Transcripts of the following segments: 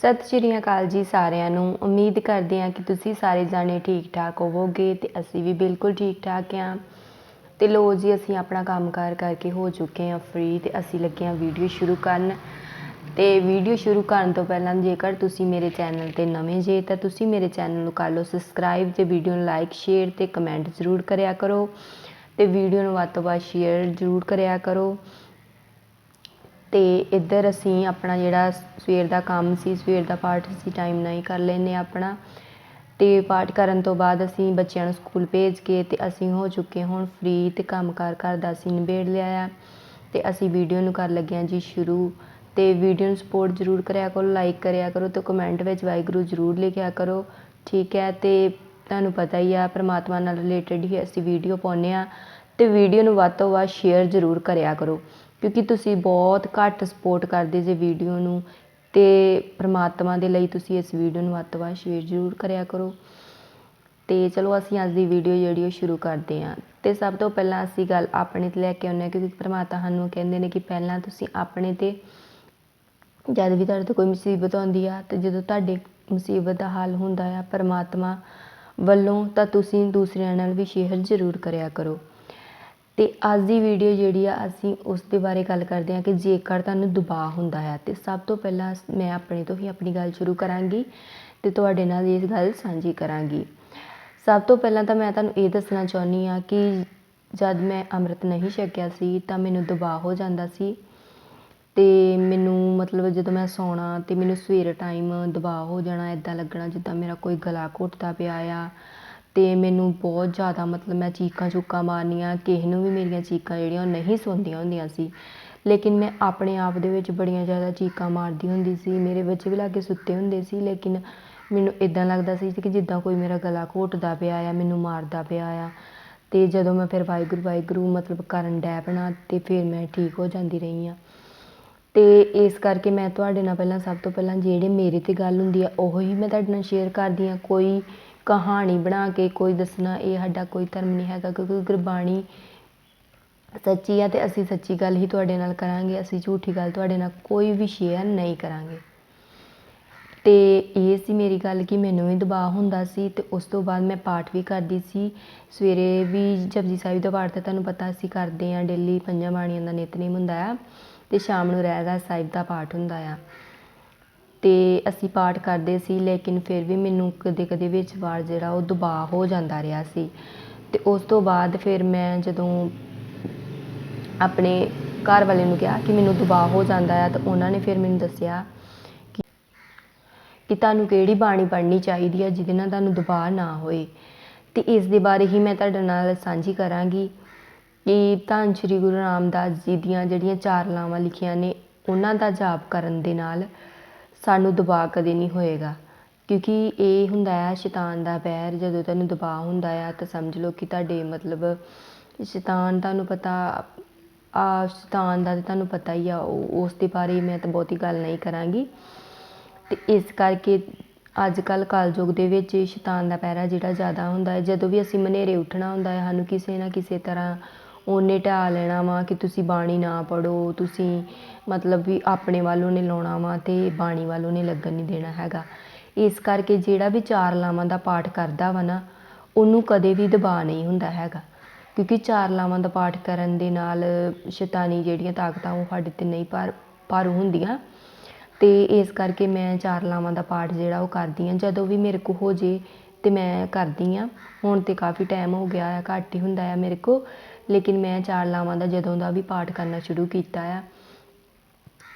ਸਤਿ ਸ਼੍ਰੀ ਅਕਾਲ ਜੀ ਸਾਰਿਆਂ ਨੂੰ। ਉਮੀਦ ਕਰਦੇ ਹਾਂ ਕਿ ਤੁਸੀਂ ਸਾਰੇ ਜਾਣੇ ਠੀਕ ਠਾਕ ਹੋਵੋਗੇ ਤੇ ਅਸੀਂ ਵੀ ਬਿਲਕੁਲ ਠੀਕ ਠਾਕ ਹਾਂ। ਤੇ ਲੋ ਜੀ, ਅਸੀਂ ਆਪਣਾ ਕੰਮਕਾਰ ਕਰਕੇ ਹੋ ਚੁੱਕੇ ਹਾਂ ਫ੍ਰੀ ਤੇ ਅਸੀਂ ਲੱਗੇ ਹਾਂ ਵੀਡੀਓ ਸ਼ੁਰੂ ਕਰਨ। ਤੇ ਵੀਡੀਓ ਸ਼ੁਰੂ ਕਰਨ ਤੋਂ ਪਹਿਲਾਂ ਜੇਕਰ ਤੁਸੀਂ ਮੇਰੇ ਚੈਨਲ ਤੇ ਨਵੇਂ ਜੇ, ਤਾਂ ਤੁਸੀਂ ਮੇਰੇ ਚੈਨਲ ਨੂੰ ਕਰ ਲਓ ਸਬਸਕ੍ਰਾਈਬ ਤੇ ਵੀਡੀਓ ਨੂੰ ਲਾਈਕ ਸ਼ੇਅਰ ਤੇ ਕਮੈਂਟ ਜ਼ਰੂਰ ਕਰਿਆ ਕਰੋ। ਤੇ ਵੀਡੀਓ ਨੂੰ ਵੱਧ ਤੋਂ ਵੱਧ ਸ਼ੇਅਰ ਜ਼ਰੂਰ ਕਰਿਆ ਕਰੋ। ਅਤੇ ਇੱਧਰ ਅਸੀਂ ਆਪਣਾ ਜਿਹੜਾ ਸਵੇਰ ਦਾ ਕੰਮ ਸੀ, ਸਵੇਰ ਦਾ ਪਾਠ ਅਸੀਂ ਟਾਈਮ ਨਾਲ ਹੀ ਕਰ ਲੈਂਦੇ ਹਾਂ ਆਪਣਾ। ਅਤੇ ਪਾਠ ਕਰਨ ਤੋਂ ਬਾਅਦ ਅਸੀਂ ਬੱਚਿਆਂ ਨੂੰ ਸਕੂਲ ਭੇਜ ਕੇ ਅਤੇ ਅਸੀਂ ਹੋ ਚੁੱਕੇ ਹੁਣ ਫ੍ਰੀ ਕੰਮ ਕਾਰ ਘਰ ਦਾ ਅਸੀਂ ਨਿਬੇੜ ਲਿਆ ਆ। ਅਤੇ ਅਸੀਂ ਵੀਡੀਓ ਨੂੰ ਕਰਨ ਲੱਗੇ ਹਾਂ ਜੀ ਸ਼ੁਰੂ। ਅਤੇ ਵੀਡੀਓ ਨੂੰ ਸਪੋਰਟ ਜ਼ਰੂਰ ਕਰਿਆ ਕਰੋ ਲਾਈਕ ਕਰਿਆ ਕਰੋ ਅਤੇ ਕਮੈਂਟ ਵਿੱਚ ਵਾਹਿਗੁਰੂ ਜ਼ਰੂਰ ਲਿਖਿਆ ਕਰੋ। ਠੀਕ ਹੈ ਅਤੇ ਤੁਹਾਨੂੰ ਪਤਾ ਹੀ ਆ ਪਰਮਾਤਮਾ ਨਾਲ ਰਿਲੇਟਡ ਹੀ ਅਸੀਂ ਵੀਡੀਓ ਪਾਉਂਦੇ ਹਾਂ। ਅਤੇ ਵੀਡੀਓ ਨੂੰ ਵੱਧ ਤੋਂ ਵੱਧ ਸ਼ੇਅਰ ਜ਼ਰੂਰ ਕਰਿਆ ਕਰੋ। ਕਿਉਂਕਿ ਤੁਸੀਂ ਬਹੁਤ ਘੱਟ ਸਪੋਰਟ ਕਰਦੇ ਜੇ ਵੀਡੀਓ ਨੂੰ ਅਤੇ ਪਰਮਾਤਮਾ ਦੇ ਲਈ ਤੁਸੀਂ ਇਸ ਵੀਡੀਓ ਨੂੰ ਵੱਧ ਤੋਂ ਵੱਧ ਸ਼ੇਅਰ ਜ਼ਰੂਰ ਕਰਿਆ ਕਰੋ। ਅਤੇ ਚਲੋ ਅਸੀਂ ਅੱਜ ਦੀ ਵੀਡੀਓ ਜਿਹੜੀ ਉਹ ਸ਼ੁਰੂ ਕਰਦੇ ਹਾਂ। ਅਤੇ ਸਭ ਤੋਂ ਪਹਿਲਾਂ ਅਸੀਂ ਗੱਲ ਆਪਣੇ ਤੇ ਲੈ ਕੇ ਆਉਂਦੇ ਹਾਂ ਕਿਉਂਕਿ ਪਰਮਾਤਮਾ ਸਾਨੂੰ ਕਹਿੰਦੇ ਨੇ ਕਿ ਪਹਿਲਾਂ ਤੁਸੀਂ ਆਪਣੇ ਤੇ ਜਦ ਵੀ ਤੁਹਾਡੇ ਤੋਂ ਕੋਈ ਮੁਸੀਬਤ ਆਉਂਦੀ ਆ ਤੇ ਜਦੋਂ ਤੁਹਾਡੇ ਮੁਸੀਬਤ ਦਾ ਹੱਲ ਹੁੰਦਾ ਆ ਪਰਮਾਤਮਾ ਵੱਲੋਂ ਤਾਂ ਤੁਸੀਂ ਦੂਸਰਿਆਂ ਨਾਲ ਵੀ ਸ਼ੇਅਰ ਜ਼ਰੂਰ ਕਰਿਆ ਕਰੋ। ਅਤੇ ਅੱਜ ਦੀ ਵੀਡੀਓ ਜਿਹੜੀ ਆ, ਅਸੀਂ ਉਸ ਦੇ ਬਾਰੇ ਗੱਲ ਕਰਦੇ ਹਾਂ ਕਿ ਜੇਕਰ ਤੁਹਾਨੂੰ ਦਬਾਅ ਹੁੰਦਾ ਹੈ, ਤਾਂ ਸਭ ਤੋਂ ਪਹਿਲਾਂ ਮੈਂ ਆਪਣੇ ਤੋਂ ਹੀ ਆਪਣੀ ਗੱਲ ਸ਼ੁਰੂ ਕਰਾਂਗੀ ਅਤੇ ਤੁਹਾਡੇ ਨਾਲ ਇਹ ਗੱਲ ਸਾਂਝੀ ਕਰਾਂਗੀ। ਸਭ ਤੋਂ ਪਹਿਲਾਂ ਤਾਂ ਮੈਂ ਤੁਹਾਨੂੰ ਇਹ ਦੱਸਣਾ ਚਾਹੁੰਦੀ ਹਾਂ ਕਿ ਜਦ ਮੈਂ ਅੰਮ੍ਰਿਤ ਨਹੀਂ ਛਕਿਆ ਸੀ, ਤਾਂ ਮੈਨੂੰ ਦਬਾਅ ਹੋ ਜਾਂਦਾ ਸੀ ਤੇ ਮੈਨੂੰ ਮਤਲਬ ਜਦੋਂ ਮੈਂ ਸੌਣਾ ਤੇ ਮੈਨੂੰ ਸਵੇਰ ਟਾਈਮ ਦਬਾਅ ਹੋ ਜਾਣਾ ਇਦਾਂ ਲੱਗਣਾ ਜਿੱਦਾਂ ਮੇਰਾ ਕੋਈ ਗਲਾ ਘੁੱਟਦਾ ਪਿਆ ਆ ਅਤੇ ਮੈਨੂੰ ਬਹੁਤ ਜ਼ਿਆਦਾ ਮਤਲਬ ਮੈਂ ਚੀਕਾਂ ਚੂਕਾਂ ਮਾਰਨੀਆਂ, ਕਿਸੇ ਨੂੰ ਵੀ ਮੇਰੀਆਂ ਚੀਕਾਂ ਜਿਹੜੀਆਂ ਉਹ ਨਹੀਂ ਸੁਣਦੀਆਂ ਹੁੰਦੀਆਂ ਸੀ। ਲੇਕਿਨ ਮੈਂ ਆਪਣੇ ਆਪ ਦੇ ਵਿੱਚ ਬੜੀਆਂ ਜ਼ਿਆਦਾ ਚੀਕਾਂ ਮਾਰਦੀ ਹੁੰਦੀ ਸੀ, ਮੇਰੇ ਬੱਚੇ ਵੀ ਲਾਗੇ ਸੁੱਤੇ ਹੁੰਦੇ ਸੀ, ਲੇਕਿਨ ਮੈਨੂੰ ਇੱਦਾਂ ਲੱਗਦਾ ਸੀ ਕਿ ਜਿੱਦਾਂ ਕੋਈ ਮੇਰਾ ਗਲਾ ਘੋਟਦਾ ਪਿਆ ਆ, ਮੈਨੂੰ ਮਾਰਦਾ ਪਿਆ ਆ। ਅਤੇ ਜਦੋਂ ਮੈਂ ਫਿਰ ਵਾਹਿਗੁਰੂ ਵਾਹਿਗੁਰੂ ਮਤਲਬ ਕਰਨ ਡੈ ਪਣਾ ਤੇ ਫਿਰ ਮੈਂ ਠੀਕ ਹੋ ਜਾਂਦੀ ਰਹੀ ਹਾਂ। ਅਤੇ ਇਸ ਕਰਕੇ ਮੈਂ ਤੁਹਾਡੇ ਨਾਲ ਪਹਿਲਾਂ ਸਭ ਤੋਂ ਪਹਿਲਾਂ ਜਿਹੜੇ ਮੇਰੇ ਤੇ ਗੱਲ ਹੁੰਦੀ ਆ, ਉਹ ਹੀ ਮੈਂ ਤੁਹਾਡੇ ਨਾਲ ਸ਼ੇਅਰ ਕਰਦੀ ਹਾਂ। ਕੋਈ ਕਹਾਣੀ ਬਣਾ ਕੇ ਕੋਈ ਦੱਸਣਾ, ਇਹ ਸਾਡਾ ਕੋਈ ਧਰਮ ਨਹੀਂ ਹੈਗਾ, ਕਿਉਂਕਿ ਗੁਰਬਾਣੀ ਸੱਚੀ ਆ ਅਤੇ ਅਸੀਂ ਸੱਚੀ ਗੱਲ ਹੀ ਤੁਹਾਡੇ ਨਾਲ ਕਰਾਂਗੇ, ਅਸੀਂ ਝੂਠੀ ਗੱਲ ਤੁਹਾਡੇ ਨਾਲ ਕੋਈ ਵੀ ਸ਼ੇਅਰ ਨਹੀਂ ਕਰਾਂਗੇ। ਅਤੇ ਇਹ ਸੀ ਮੇਰੀ ਗੱਲ ਕਿ ਮੈਨੂੰ ਵੀ ਦਬਾਅ ਹੁੰਦਾ ਸੀ ਅਤੇ ਉਸ ਤੋਂ ਬਾਅਦ ਮੈਂ ਪਾਠ ਵੀ ਕਰਦੀ ਸੀ। ਸਵੇਰੇ ਵੀ ਜਪਜੀ ਸਾਹਿਬ ਦਾ ਪਾਠ ਤਾਂ ਤੁਹਾਨੂੰ ਪਤਾ ਅਸੀਂ ਕਰਦੇ ਹਾਂ ਡੇਲੀ ਪੰਜਾਂ ਬਾਣੀਆਂ ਦਾ ਨਿਤਨੇਮ ਹੁੰਦਾ ਆ ਅਤੇ ਸ਼ਾਮ ਨੂੰ ਰਹਿਰਾਸ ਸਾਹਿਬ ਦਾ ਪਾਠ ਹੁੰਦਾ ਆ। ਤੇ ਅਸੀਂ ਪਾਠ ਕਰਦੇ ਸੀ, ਲੇਕਿਨ ਫਿਰ ਵੀ ਮੈਨੂੰ ਕਦੇ ਕਦੇ ਵਿੱਚ ਵਾਰ ਜਿਹੜਾ ਉਹ ਦਬਾਅ ਹੋ ਜਾਂਦਾ ਰਿਹਾ ਸੀ। ਅਤੇ ਉਸ ਤੋਂ ਬਾਅਦ ਫਿਰ ਮੈਂ ਜਦੋਂ ਆਪਣੇ ਘਰ ਵਾਲੇ ਨੂੰ ਕਿਹਾ ਕਿ ਮੈਨੂੰ ਦਬਾਅ ਹੋ ਜਾਂਦਾ ਆ, ਤਾਂ ਉਹਨਾਂ ਨੇ ਫਿਰ ਮੈਨੂੰ ਦੱਸਿਆ ਕਿ ਕਿ ਤੁਹਾਨੂੰ ਕਿਹੜੀ ਬਾਣੀ ਪੜ੍ਹਨੀ ਚਾਹੀਦੀ ਆ ਜਿਹਦੇ ਨਾਲ ਤੁਹਾਨੂੰ ਦਬਾਅ ਨਾ ਹੋਏ। ਅਤੇ ਇਸ ਦੇ ਬਾਰੇ ਹੀ ਮੈਂ ਤੁਹਾਡੇ ਨਾਲ ਸਾਂਝੀ ਕਰਾਂਗੀ ਕਿ ਧੰਨ ਸ਼੍ਰੀ ਗੁਰੂ ਰਾਮਦਾਸ ਜੀ ਦੀਆਂ ਜਿਹੜੀਆਂ ਚਾਰ ਲਾਵਾਂ ਲਿਖੀਆਂ ਨੇ, ਉਹਨਾਂ ਦਾ ਜਾਪ ਕਰਨ ਦੇ ਨਾਲ ਸਾਨੂੰ ਦਬਾਅ ਕਦੇ ਨਹੀਂ ਹੋਏਗਾ। ਕਿਉਂਕਿ ਇਹ ਹੁੰਦਾ ਆ, ਸ਼ੈਤਾਨ ਦਾ ਪੈਰ ਜਦੋਂ ਤੁਹਾਨੂੰ ਦਬਾਅ ਹੁੰਦਾ ਆ ਤਾਂ ਸਮਝ ਲਓ ਕਿ ਤੁਹਾਡੇ ਮਤਲਬ ਸ਼ੈਤਾਨ ਤੁਹਾਨੂੰ ਪਤਾ, ਆ ਸ਼ੈਤਾਨ ਦਾ ਤਾਂ ਤੁਹਾਨੂੰ ਪਤਾ ਹੀ ਆ, ਉਹ- ਉਸ ਦੇ ਬਾਰੇ ਮੈਂ ਤਾਂ ਬਹੁਤੀ ਗੱਲ ਨਹੀਂ ਕਰਾਂਗੀ। ਤੇ ਇਸ ਕਰਕੇ ਅੱਜ ਕੱਲ ਕਲਯੁਗ ਦੇ ਵਿੱਚ ਸ਼ੈਤਾਨ ਦਾ ਪਹਿਰਾ ਜਿਹੜਾ ਜ਼ਿਆਦਾ ਹੁੰਦਾ ਹੈ। ਜਦੋਂ ਵੀ ਅਸੀਂ ਮਨੇਰੇ ਉੱਠਣਾ ਹੁੰਦਾ ਹੈ, ਸਾਨੂੰ ਕਿਸੇ ਨਾ ਕਿਸੇ ਤਰ੍ਹਾਂ ਉਹਨੇ ਢਾਹ ਲੈਣਾ ਵਾ ਕਿ ਤੁਸੀਂ ਬਾਣੀ ਨਾ ਪੜ੍ਹੋ, ਤੁਸੀਂ ਮਤਲਬ ਵੀ ਆਪਣੇ ਵੱਲ ਉਹਨੇ ਲਾਉਣਾ ਵਾ ਅਤੇ ਬਾਣੀ ਵੱਲ ਉਹਨੇ ਲੱਗਣ ਨਹੀਂ ਦੇਣਾ ਹੈਗਾ। ਇਸ ਕਰਕੇ ਜਿਹੜਾ ਵੀ ਚਾਰ ਲਾਵਾਂ ਦਾ ਪਾਠ ਕਰਦਾ ਵਾ ਨਾ, ਉਹਨੂੰ ਕਦੇ ਵੀ ਦਬਾਅ ਨਹੀਂ ਹੁੰਦਾ ਹੈਗਾ। ਕਿਉਂਕਿ ਚਾਰ ਲਾਵਾਂ ਦਾ ਪਾਠ ਕਰਨ ਦੇ ਨਾਲ ਸ਼ੈਤਾਨੀ ਜਿਹੜੀਆਂ ਤਾਕਤਾਂ ਉਹ ਸਾਡੇ ਤੇ ਨਹੀਂ ਪਰ, ਪਾਰੂ ਹੁੰਦੀਆਂ। ਅਤੇ ਇਸ ਕਰਕੇ ਮੈਂ ਚਾਰ ਲਾਵਾਂ ਦਾ ਪਾਠ ਜਿਹੜਾ ਉਹ ਕਰਦੀ ਹਾਂ। ਜਦੋਂ ਵੀ ਮੇਰੇ ਕੋ ਹੋ ਜੇ ਅਤੇ ਮੈਂ ਕਰਦੀ ਹਾਂ ਹੁਣ ਤਾਂ ਕਾਫੀ ਟਾਈਮ ਹੋ ਗਿਆ ਆ, ਘੱਟ ਹੀ ਹੁੰਦਾ ਆ ਮੇਰੇ ਕੋਲ ਲੇਕਿਨ ਮੈਂ ਚਾਰ ਲਾਵਾਂ ਦਾ ਜਦੋਂ ਦਾ ਵੀ ਪਾਠ ਕਰਨਾ ਸ਼ੁਰੂ ਕੀਤਾ ਆ।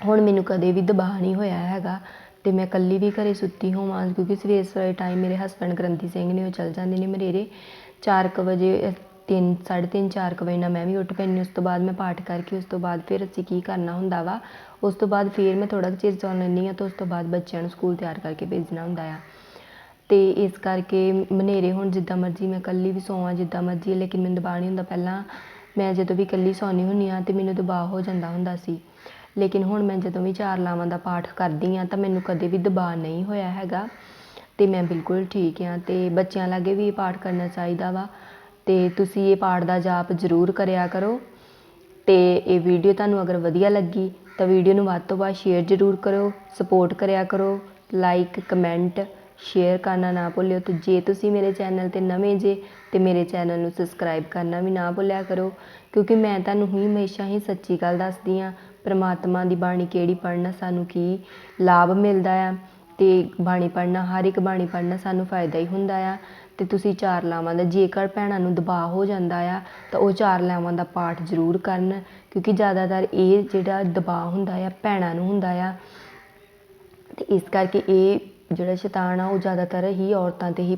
ਹੁਣ ਮੈਨੂੰ ਕਦੇ ਵੀ ਦਬਾਅ ਨਹੀਂ ਹੋਇਆ ਹੈਗਾ ਅਤੇ ਮੈਂ ਇਕੱਲੀ ਵੀ ਘਰੇ ਸੁੱਤੀ ਹੋਵਾਂ, ਕਿਉਂਕਿ ਸਵੇਰ ਸਵੇਰੇ ਟਾਈਮ ਮੇਰੇ ਹਸਬੈਂਡ ਗ੍ਰੰਥੀ ਸਿੰਘ ਨੇ ਉਹ ਚੱਲ ਜਾਂਦੇ ਨੇ ਮਰੇਰੇ। 4:00 ਵਜੇ ਤਿੰਨ, ਸਾਢੇ ਤਿੰਨ, ਚਾਰ ਕੁ ਵਜੇ ਨਾਲ ਮੈਂ ਵੀ ਉੱਠ ਪੈਂਦੀ ਉਸ ਤੋਂ ਬਾਅਦ ਮੈਂ ਪਾਠ ਕਰਕੇ, ਉਸ ਤੋਂ ਬਾਅਦ ਫਿਰ ਅਸੀਂ ਕੀ ਕਰਨਾ ਹੁੰਦਾ ਵਾ? ਉਸ ਤੋਂ ਬਾਅਦ ਫਿਰ ਮੈਂ ਥੋੜਾ ਚਿਰ ਸੌਂ ਲੈਂਦੀ ਹਾਂ ਤੇ ਉਸ ਤੋਂ ਬਾਅਦ ਬੱਚਿਆਂ ਨੂੰ ਸਕੂਲ ਤਿਆਰ ਕਰਕੇ ਭੇਜਣਾ ਹੁੰਦਾ ਆ। ਅਤੇ ਇਸ ਕਰਕੇ ਹਨੇਰੇ ਹੁਣ ਜਿੱਦਾਂ ਮਰਜ਼ੀ ਮੈਂ ਇਕੱਲੀ ਵੀ ਸੌਵਾਂ, ਜਿੱਦਾਂ ਮਰਜ਼ੀ ਲੇਕਿਨ ਮੈਨੂੰ ਦਬਾਅ ਨਹੀਂ ਹੁੰਦਾ ਪਹਿਲਾਂ। ਮੈਂ ਜਦੋਂ ਵੀ ਇਕੱਲੀ ਸੌਂਦੀ ਹੁੰਦੀ ਹਾਂ ਤਾਂ ਮੈਨੂੰ ਦਬਾਅ ਹੋ ਜਾਂਦਾ ਹੁੰਦਾ ਸੀ। ਲੇਕਿਨ ਹੁਣ ਮੈਂ ਜਦੋਂ ਵੀ ਚਾਰ ਲਾਵਾਂ ਦਾ ਪਾਠ ਕਰਦੀ ਹਾਂ ਤਾਂ ਮੈਨੂੰ ਕਦੇ ਵੀ ਦਬਾਅ ਨਹੀਂ ਹੋਇਆ ਹੈਗਾ। ਅਤੇ ਮੈਂ ਬਿਲਕੁਲ ਠੀਕ ਹਾਂ ਅਤੇ ਬੱਚਿਆਂ ਲਾਗੇ ਵੀ ਇਹ ਪਾਠ ਕਰਨਾ ਚਾਹੀਦਾ ਵਾ। ਅਤੇ ਤੁਸੀਂ ਇਹ ਪਾਠ ਦਾ ਜਾਪ ਜ਼ਰੂਰ ਕਰਿਆ ਕਰੋ। ਅਤੇ ਇਹ ਵੀਡੀਓ ਤੁਹਾਨੂੰ ਅਗਰ ਵਧੀਆ ਲੱਗੀ ਤਾਂ ਵੀਡੀਓ ਨੂੰ ਵੱਧ ਤੋਂ ਵੱਧ ਸ਼ੇਅਰ ਜ਼ਰੂਰ ਕਰੋ ਸਪੋਰਟ ਕਰਿਆ ਕਰੋ, ਲਾਈਕ, ਕਮੈਂਟ ਸ਼ੇਅਰ ਕਰਨਾ ਨਾ ਭੁੱਲਿਓ। ਤੇ ਜੇ ਤੁਸੀਂ ਮੇਰੇ ਚੈਨਲ ਤੇ ਨਵੇਂ ਜੇ, ਤੇ ਮੇਰੇ ਚੈਨਲ ਨੂੰ ਸਬਸਕ੍ਰਾਈਬ ਕਰਨਾ ਵੀ ਨਾ ਭੁੱਲਿਆ ਕਰੋ। ਕਿਉਂਕਿ ਮੈਂ ਤੁਹਾਨੂੰ ਹੀ ਹਮੇਸ਼ਾ ਹੀ ਸੱਚੀ ਗੱਲ ਦੱਸਦੀ ਆ ਪ੍ਰਮਾਤਮਾ ਦੀ ਬਾਣੀ ਕਿਹੜੀ ਪੜ੍ਹਨਾ ਸਾਨੂੰ ਕੀ ਲਾਭ ਮਿਲਦਾ ਆ। ਤੇ ਬਾਣੀ ਪੜ੍ਹਨਾ, ਹਰ ਇੱਕ ਬਾਣੀ ਪੜ੍ਹਨਾ ਸਾਨੂੰ ਫਾਇਦਾ ਹੀ ਹੁੰਦਾ ਆ। ਤੇ ਤੁਸੀਂ ਚਾਰ ਲਾਵਾਂ ਦਾ, ਜੇਕਰ ਭੈਣਾਂ ਨੂੰ ਦਬਾਅ ਹੋ ਜਾਂਦਾ ਆ, ਤਾਂ ਉਹ ਚਾਰ ਲਾਵਾਂ ਦਾ ਪਾਠ ਜ਼ਰੂਰ ਕਰਨ। ਕਿਉਂਕਿ ਜ਼ਿਆਦਾਤਰ ਇਹ ਜਿਹੜਾ ਦਬਾਅ ਹੁੰਦਾ ਆ, ਭੈਣਾਂ ਨੂੰ ਹੁੰਦਾ ਆ। ਤੇ ਇਸ ਕਰਕੇ ਇਹ ਜਿਹੜਾ ਸ਼ੈਤਾਨ ਆ, ਉਹ ਜ਼ਿਆਦਾਤਰ ਹੀ ਔਰਤਾਂ ਤੇ ਹੀ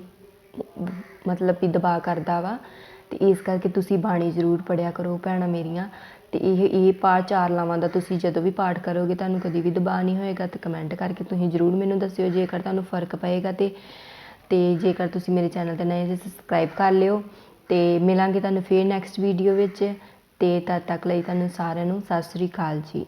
ਮਤਲਬ ਵੀ ਦਬਾਅ ਕਰਦਾ ਵਾ। ਅਤੇ ਇਸ ਕਰਕੇ ਤੁਸੀਂ ਬਾਣੀ ਜ਼ਰੂਰ ਪੜ੍ਹਿਆ ਕਰੋ ਭੈਣਾਂ ਮੇਰੀਆਂ। ਅਤੇ ਇਹ ਇਹ ਪਾਠ ਚਾਰ ਲਾਵਾਂ ਦਾ ਤੁਸੀਂ ਜਦੋਂ ਵੀ ਪਾਠ ਕਰੋਗੇ, ਤੁਹਾਨੂੰ ਕਦੀ ਵੀ ਦਬਾਅ ਨਹੀਂ ਹੋਏਗਾ। ਤੇ ਕਮੈਂਟ ਕਰਕੇ ਤੁਸੀਂ ਜ਼ਰੂਰ ਮੈਨੂੰ ਦੱਸਿਓ, ਜੇਕਰ ਤੁਹਾਨੂੰ ਫ਼ਰਕ ਪਏਗਾ ਤੇ ਤੇ ਜੇਕਰ ਤੁਸੀਂ ਮੇਰੇ ਚੈਨਲ ਤੇ ਨਵੇਂ ਜੇ ਸਬਸਕ੍ਰਾਈਬ ਕਰ ਲਿਓ। ਤੇ ਮਿਲਾਂਗੇ ਤੁਹਾਨੂੰ ਫੇਰ ਨੈਕਸਟ ਵੀਡੀਓ ਵਿੱਚ। ਤੇ ਤਦ ਤੱਕ ਲਈ ਤੁਹਾਨੂੰ ਸਾਰਿਆਂ ਨੂੰ ਸਤਿ ਸ੍ਰੀ ਅਕਾਲ ਜੀ।